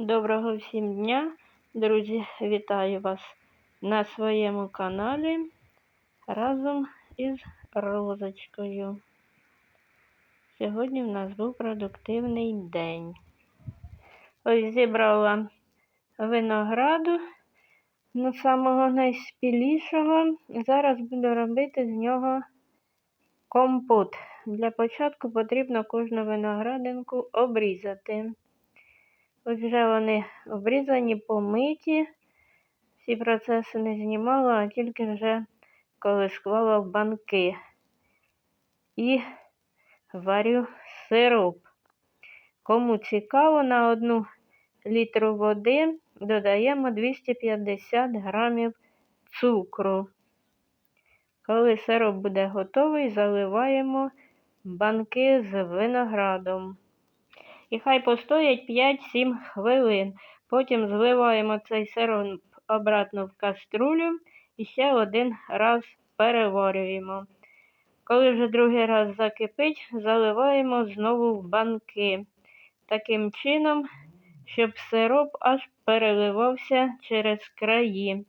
Доброго всім дня, друзі! Вітаю вас на своєму каналі разом із Розочкою. Сьогодні в нас був продуктивний день. Ось зібрала винограду на самого найспілішого. Зараз буду робити з нього компот. Для початку потрібно кожну виноградинку обрізати. Ось вже вони обрізані, помиті. Всі процеси не знімала, а тільки вже коли склала в банки. І варю сироп. Кому цікаво, на одну літру води додаємо 250 грамів цукру. Коли сироп буде готовий, заливаємо банки з виноградом. І хай постоять 5-7 хвилин. Потім зливаємо цей сироп обратно в каструлю і ще один раз переварюємо. Коли вже другий раз закипить, заливаємо знову в банки. Таким чином, щоб сироп аж переливався через краї.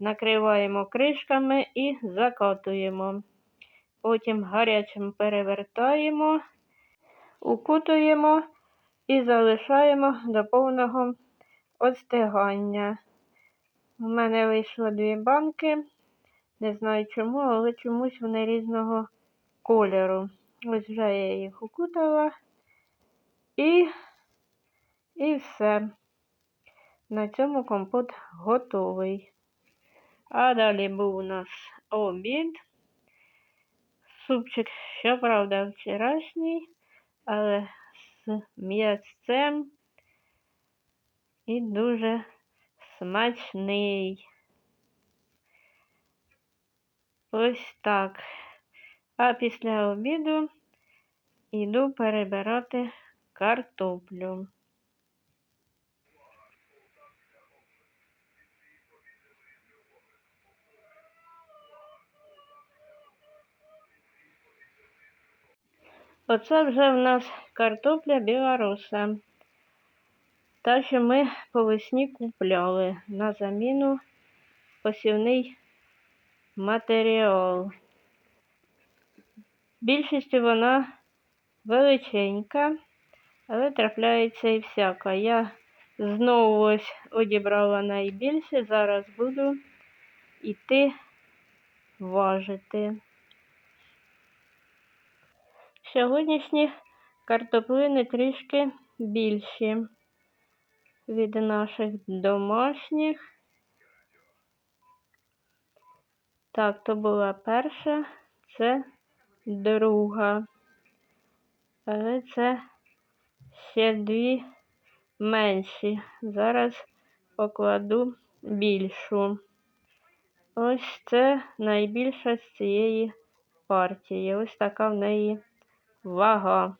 Накриваємо кришками і закатуємо. Потім гарячим перевертаємо, укутуємо і залишаємо до повного остигання. У мене вийшло дві банки. Не знаю чому, але чомусь вони різного кольору. Ось вже я їх укутала і, і все. На цьому компот готовий. А далі був у нас обід. Супчик, щоправда, вчорашній, але з м'ясцем і дуже смачний. Ось так. А після обіду йду перебирати картоплю. Оце вже в нас картопля білоруса. Та, що ми по весні купляли на заміну посівний матеріал. Більшістю вона величенька, але трапляється і всяка. Я знову ось одібрала найбільше, зараз буду йти важити. Сьогоднішні картоплини трішки більші від наших домашніх. Так, то була перша, це друга. Але це ще дві менші. Зараз покладу більшу. Ось це найбільша з цієї партії. Ось така в неї вага.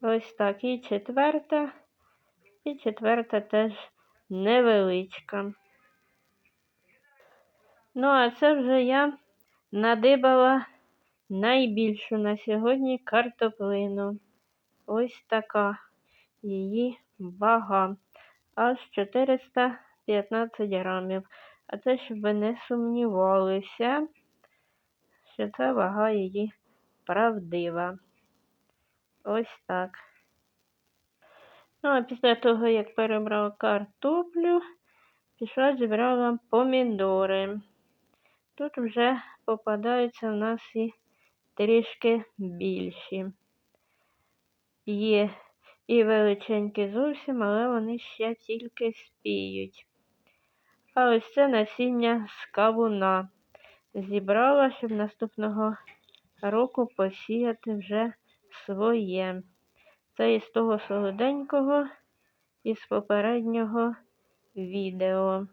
Ось так. І четверта. І четверта теж невеличка. Ну, а це вже я надибала найбільшу на сьогодні картоплину. Ось така її вага. Аж 415 грамів. А це, щоб ви не сумнівалися це вага її правдива. Ось так. Ну, а після того, як перебрала картоплю, пішла зібрала помідори. Тут вже попадаються в нас і трішки більші. Є і величенькі зовсім, але вони ще тільки спіють. А ось це насіння з кавуна зібрала, щоб наступного року посіяти вже своє. Це із того солоденького, із попереднього відео.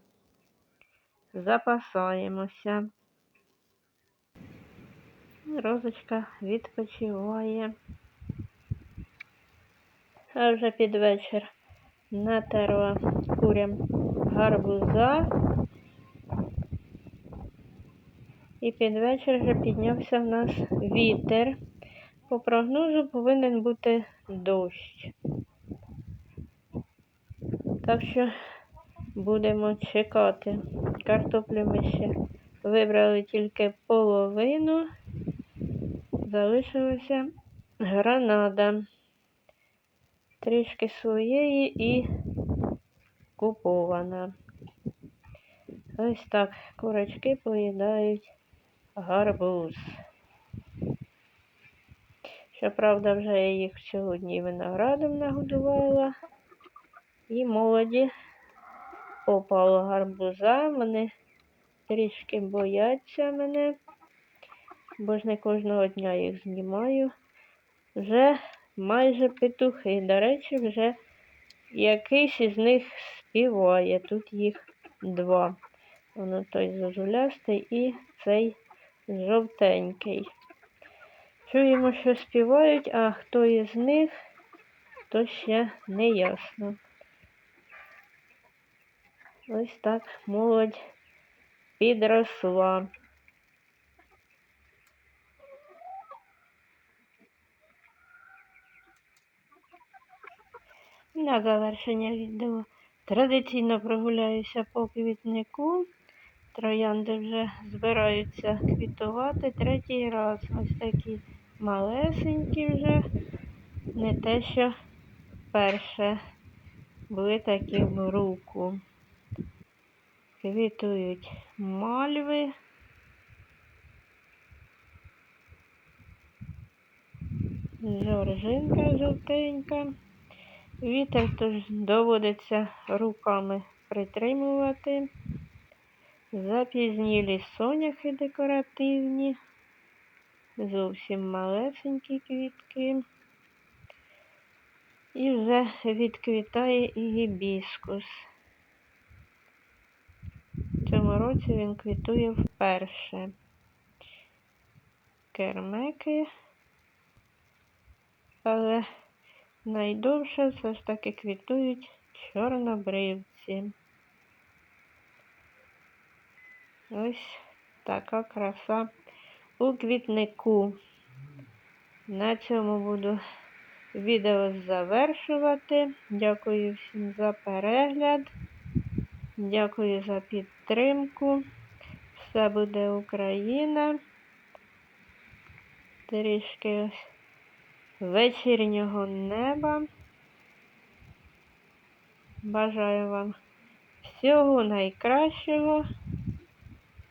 Запасаємося. Розочка відпочиває. А вже під вечір натерла курям гарбуза. І під вечір вже піднявся в нас вітер. По прогнозу повинен бути дощ. Так що будемо чекати. Картоплю ми ще вибрали тільки половину. Залишилася гранада. Трішки своєї і купована. Ось так курочки поїдають гарбуз. Щоправда, вже я їх сьогодні виноградом нагодувала. І молоді попало гарбуза. Вони трішки бояться мене, бо ж не кожного дня їх знімаю. Вже майже петухи. До речі, вже якийсь із них співає. Тут їх два. Воно той зозулястий і цей жовтенький. Чуємо, що співають, а хто із них, то ще не ясно. Ось так молодь підросла. На завершення відео традиційно прогуляюся по квітнику. Троянди вже збираються квітувати третій раз. Ось такі малесенькі вже, не те, що перше були такі в руку. Квітують мальви. Жоржинка жовтенька. Вітер тож доводиться руками притримувати. Запізнілі соняхи декоративні, зовсім малесенькі квітки. І вже відквітає і гібіскус. Цьому році він квітує вперше. Кермеки, але найдовше все ж таки квітують чорнобривці. Ось така краса у квітнику. На цьому буду відео завершувати. Дякую всім за перегляд. Дякую за підтримку. Все буде Україна. Трішки вечірнього неба. Бажаю вам всього найкращого